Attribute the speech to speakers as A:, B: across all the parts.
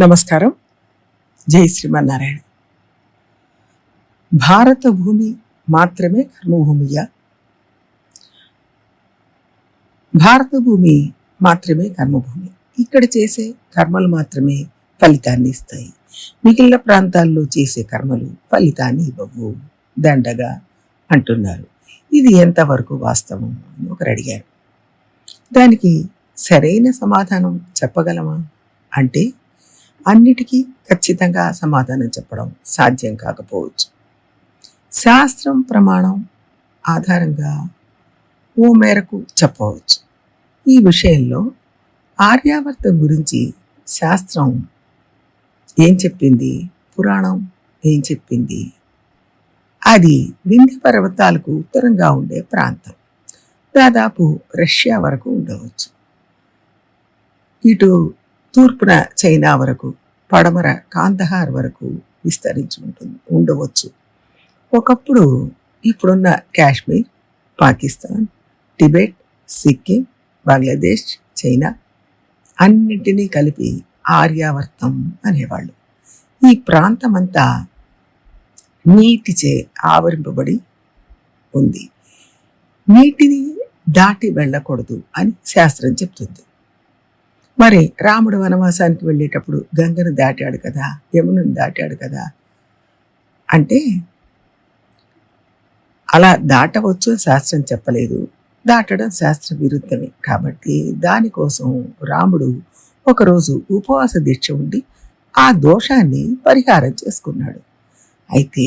A: నమస్కారం. జై శ్రీమన్నారాయణ. భారత భూమి మాత్రమే కర్మభూమియా? భారత భూమి మాత్రమే కర్మభూమి. ఇక్కడ చేసే కర్మలు మాత్రమే ఫలితాన్ని ఇస్తాయి. మిగిలిన ప్రాంతాల్లో చేసే కర్మలు ఫలితాన్ని ఇవ్వవు. దండగా అంటున్నారు. ఇది ఎంతవరకు వాస్తవం అని ఒకరు అడిగారు. దానికి సరైన సమాధానం చెప్పగలమా? అంటే అన్నిటికీ ఖచ్చితంగా సమాధానం చెప్పడం సాధ్యం కాకపోవచ్చు. శాస్త్రం ప్రమాణం ఆధారంగా ఓ మేరకు చెప్పవచ్చు. ఈ విషయంలో ఆర్యావర్తం గురించి శాస్త్రం ఏం చెప్పింది? పురాణం ఏం చెప్పింది? అది వింధ్య పర్వతాలకు ఉత్తరంగా ఉండే ప్రాంతం. దాదాపు రష్యా వరకు ఉండవచ్చు. ఇటు తూర్పున చైనా వరకు పడమర కాందహార్ వరకు విస్తరించి ఉంటుంది ఉండవచ్చు. ఒకప్పుడు ఇప్పుడున్న కాశ్మీర్ పాకిస్తాన్ టిబెట్ సిక్కిం బంగ్లాదేశ్ చైనా అన్నింటినీ కలిపి ఆర్యావర్తం అనేవాళ్ళు. ఈ ప్రాంతమంతా నీటిచే ఆవరింపబడి ఉంది. నీటిని దాటి వెళ్ళకూడదు అని శాస్త్రం చెప్తుంది. మరి రాముడు వనవాసానికి వెళ్ళేటప్పుడు గంగను దాటాడు కదా యమునను దాటాడు కదా అంటే అలా దాటవచ్చు శాస్త్రం చెప్పలేదు. దాటడం శాస్త్ర విరుద్ధమే కాబట్టి దానికోసం రాముడు ఒకరోజు ఉపవాస దీక్ష ఉండి ఆ దోషాన్ని పరిహారం చేసుకున్నాడు. అయితే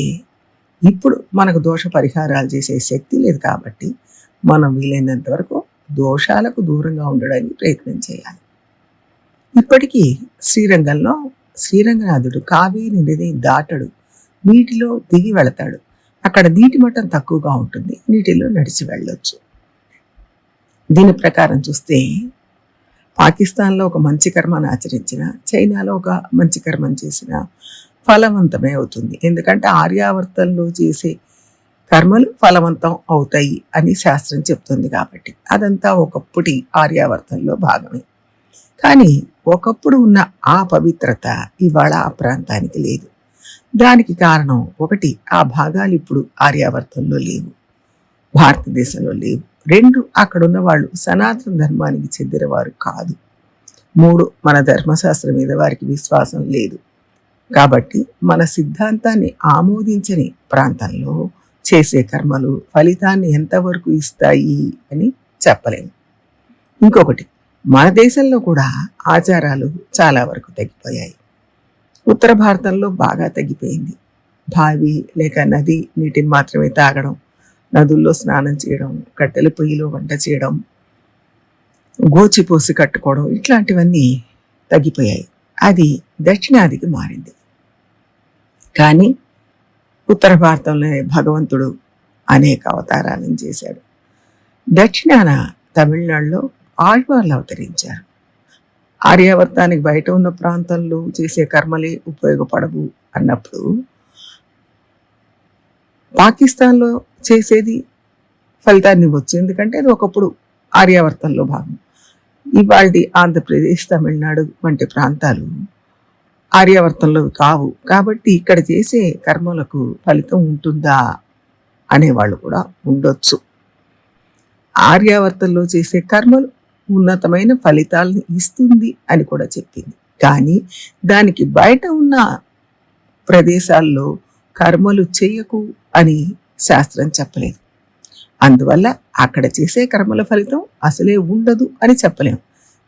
A: ఇప్పుడు మనకు దోష పరిహారాలు చేసే శక్తి లేదు కాబట్టి మనం వీలైనంత వరకు దోషాలకు దూరంగా ఉండడానికి ప్రయత్నం చేయాలి. ఇప్పటికీ శ్రీరంగంలో శ్రీరంగనాథుడు కావేరి నది దాటడు. నీటిలో దిగి వెళతాడు. అక్కడ నీటి మట్టం తక్కువగా ఉంటుంది. నీటిలో నడిచి వెళ్ళొచ్చు. దీని ప్రకారం చూస్తే పాకిస్తాన్లో ఒక మంచి కర్మను ఆచరించిన చైనాలో ఒక మంచి కర్మను చేసిన ఫలవంతమే అవుతుంది. ఎందుకంటే ఆర్యావర్తంలో చేసే కర్మలు ఫలవంతం అవుతాయి అని శాస్త్రం చెప్తుంది కాబట్టి. అదంతా ఒకప్పటి ఆర్యావర్తంలో భాగమే. కానీ ఒకప్పుడు ఉన్న ఆ పవిత్రత ఇవాళ ఆ ప్రాంతానికి లేదు. దానికి కారణం ఒకటి ఆ భాగాలు ఇప్పుడు ఆర్యావర్తంలో లేవు. భారతదేశంలో లేవు. రెండు అక్కడున్న వాళ్ళు సనాతన ధర్మానికి చెందినవారు కాదు. మూడు మన ధర్మశాస్త్రం మీద వారికి విశ్వాసం లేదు. కాబట్టి మన సిద్ధాంతాన్ని ఆమోదించని ప్రాంతంలో చేసే కర్మలు ఫలితాన్ని ఎంతవరకు ఇస్తాయి అని చెప్పలేము. ఇంకొకటి మన దేశంలో కూడా ఆచారాలు చాలా వరకు తగ్గిపోయాయి. ఉత్తర భారతంలో బాగా తగ్గిపోయింది. బావి లేక నది నీటిని మాత్రమే తాగడం నదుల్లో స్నానం చేయడం కట్టెల పొయ్యిలో వంట చేయడం గోచిపోసి కట్టుకోవడం ఇట్లాంటివన్నీ తగ్గిపోయాయి. అది దక్షిణాదికి మారింది. కానీ ఉత్తర భారతంలోనే భగవంతుడు అనేక అవతారాలను చేశాడు. దక్షిణాన తమిళనాడులో ఆళ్వార్లు అవతరించారు. ఆర్యావర్తానికి బయట ఉన్న ప్రాంతంలో చేసే కర్మలే ఉపయోగపడవు అన్నప్పుడు పాకిస్తాన్లో చేసేది ఫలితాన్ని ఇవ్వచ్చు. ఎందుకంటే అది ఒకప్పుడు ఆర్యావర్తంలో భాగం. ఇవాళ ఆంధ్రప్రదేశ్ తమిళనాడు వంటి ప్రాంతాలు ఆర్యావర్తంలో కావు. కాబట్టి ఇక్కడ చేసే కర్మలకు ఫలితం ఉంటుందా అనేవాళ్ళు కూడా ఉండొచ్చు. ఆర్యావర్తంలో చేసే కర్మలు ఉన్నతమైన ఫలితాలను ఇస్తుంది అని కూడా చెప్పింది. కానీ దానికి బయట ఉన్న ప్రదేశాల్లో కర్మలు చేయకు అని శాస్త్రం చెప్పలేదు. అందువల్ల అక్కడ చేసే కర్మల ఫలితం అసలే ఉండదు అని చెప్పలేము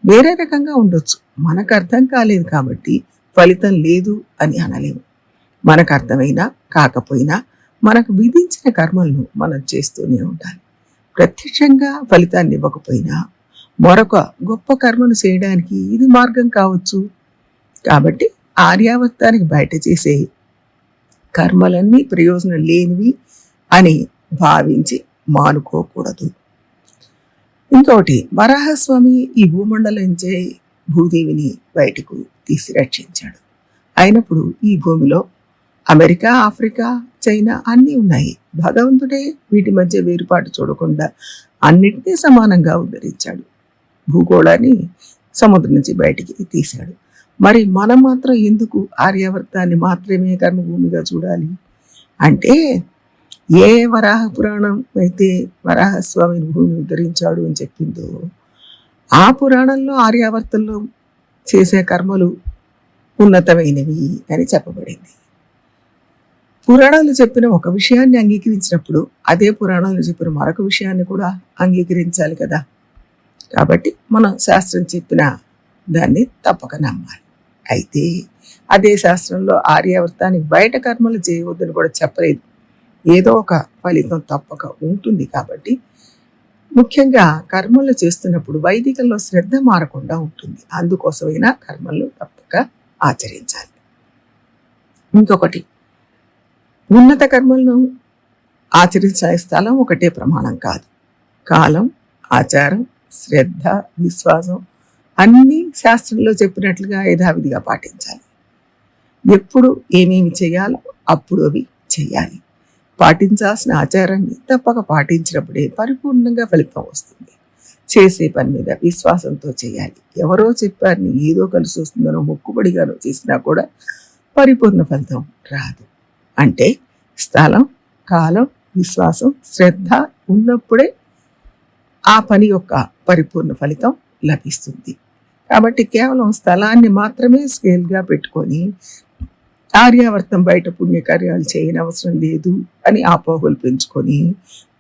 A: వేరే రకంగా ఉండొచ్చు. మనకు అర్థం కాలేదు కాబట్టి ఫలితం లేదు అని అనలేము. మనకు అర్థమైనా కాకపోయినా మనకు విధించిన కర్మలను మనం చేస్తూనే ఉండాలి. ప్రత్యక్షంగా ఫలితాన్ని ఇవ్వకపోయినా మరొక గొప్ప కర్మను చేయడానికి ఇది మార్గం కావచ్చు. కాబట్టి ఆర్యావర్తానికి బయట చేసే కర్మలన్నీ ప్రయోజనం లేనివి అని భావించి మానుకోకూడదు. ఇంకోటి వరాహస్వామి ఈ భూమండలంచే భూదేవిని బయటకు తీసి రక్షించాడు. అయినప్పుడు ఈ భూమిలో అమెరికా ఆఫ్రికా చైనా అన్నీ ఉన్నాయి. భగవంతుడే వీటి మధ్య వేరుపాటు చూడకుండా అన్నిటినీ సమానంగా ఉద్ధరించాడు. భూగోళాన్ని సముద్రం నుంచి బయటికి తీశాడు. మరి మనం మాత్రం ఎందుకు ఆర్యావర్తాన్ని మాత్రమే కర్మభూమిగా చూడాలి? అంటే ఏ వరాహ పురాణం అయితే వరాహస్వామిని భూమిని ఉద్ధరించాడు అని చెప్పిందో ఆ పురాణంలో ఆర్యావర్తంలో చేసే కర్మలు ఉన్నతమైనవి అని చెప్పబడింది. పురాణాలు చెప్పిన ఒక విషయాన్ని అంగీకరించినప్పుడు అదే పురాణాలు చెప్పిన మరొక విషయాన్ని కూడా అంగీకరించాలి కదా? కాబట్టి మనం శాస్త్రం చెప్పిన దాన్ని తప్పక నమ్మాలి. అయితే అదే శాస్త్రంలో ఆర్యావర్తాన్ని బయట కర్మలు చేయవద్దని కూడా చెప్పలేదు. ఏదో ఒక ఫలితం తప్పక ఉంటుంది కాబట్టి ముఖ్యంగా కర్మలు చేస్తున్నప్పుడు వైదికల్లో శ్రద్ధ మారకుండా ఉంటుంది. అందుకోసమైనా కర్మలు తప్పక ఆచరించాలి. ఇంకొకటి ఉన్నత కర్మలను ఆచరించే స్థలం ఒకటే ప్రమాణం కాదు. కాలం ఆచారం శ్రద్ధ విశ్వాసం అన్నీ శాస్త్రంలో చెప్పినట్లుగా యథావిధిగా పాటించాలి. ఎప్పుడు ఏమేమి చేయాలో అప్పుడు అవి చేయాలి. పాటించాల్సిన ఆచారాన్ని తప్పక పాటించినప్పుడే పరిపూర్ణంగా ఫలితం వస్తుంది. చేసే పని మీద విశ్వాసంతో చేయాలి. ఎవరో చెప్పారని ఏదో కలిసి వస్తుందనో మొక్కుబడిగానో చేసినా కూడా పరిపూర్ణ ఫలితం రాదు. అంటే స్థలం కాలం విశ్వాసం శ్రద్ధ ఉన్నప్పుడే ఆ పని యొక్క పరిపూర్ణ ఫలితం లభిస్తుంది. కాబట్టి కేవలం స్థలాన్ని మాత్రమే స్కేల్గా పెట్టుకొని ఆర్యావర్తం బయట పుణ్యకార్యాలు చేయనవసరం లేదు అని ఆపోహలు పెంచుకొని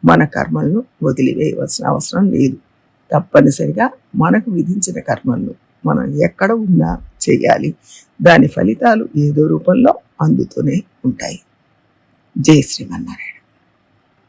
A: మన కర్మలను వదిలివేయవలసిన అవసరం లేదు. తప్పనిసరిగా మనకు విధించిన కర్మలను మనం ఎక్కడ ఉన్నా చేయాలి. దాని ఫలితాలు ఏదో రూపంలో అందుతూనే ఉంటాయి. జై శ్రీమన్నారాయణ